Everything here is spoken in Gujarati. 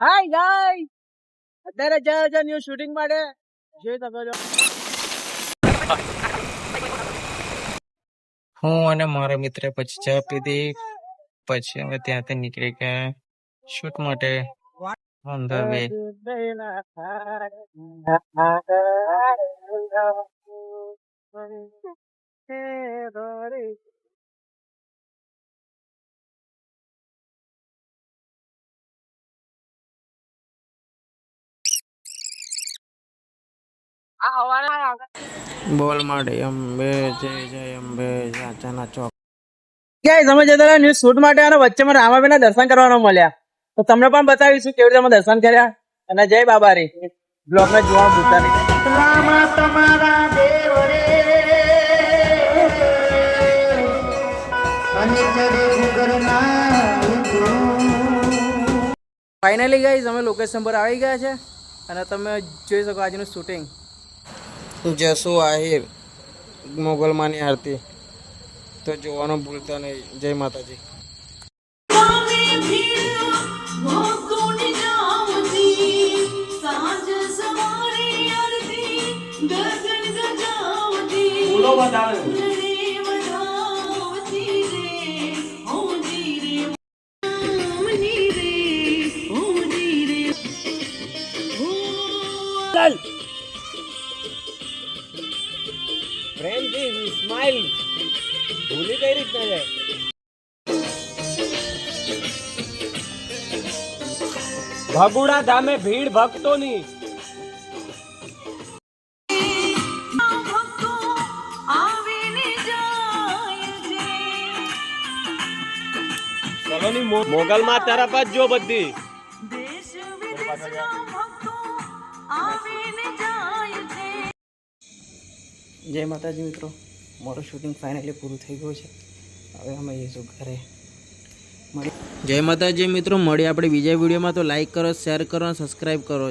Hi guys! અત્યારે જાય છે ન્યુ શૂટિંગ માટે. જોઈ શકો છો. હું અને મારા મિત્ર પછી ચા પીધી. પછી અમે ત્યાંથી નીકળી ગયા શૂટ માટે. ઓન ધ બોલ માટે અંબે જય જય અંબે ચાચાના ચોક. ગાઈસ અમે જતા ન્યૂઝ ન્યુ શૂટ માટે અને વચ્ચે મને રામાબેન દર્શન કરવાનો મળ્યા. તો તમને પણ બતાવીશું કેવી રીતે અમે દર્શન કર્યા. અને જય બાબારી. બ્લોગ ને જોવા ભૂલતા નહીં. ફાઇનલી ગાઈઝ અમે લોકેશન પર આવી ગયા છે. અને તમે જોઈ શકો આજનું શૂટિંગ જસુ આહિર મોગલમાની આરતી. તો જોવાનું ભૂલતા નહીં. જય માતાજી. બતાવે પ્રેમથી સ્માઈલ ભૂલી કઈ રીતના જાય? ભગુડા ધામે ભીડ ભક્તોની મોગલ માં તરફ જ જો બધી. જય માતાજી મિત્રો. મારું શૂટિંગ ફાઇનલી પૂરું થઈ ગયું છે. હવે અમે જઈશું ઘરે. જય માતાજી મિત્રો, મળીએ આપણે બીજા વિડીયોમાં તો લાઈક કરો શેર કરો, અને સબસ્ક્રાઈબ કરો.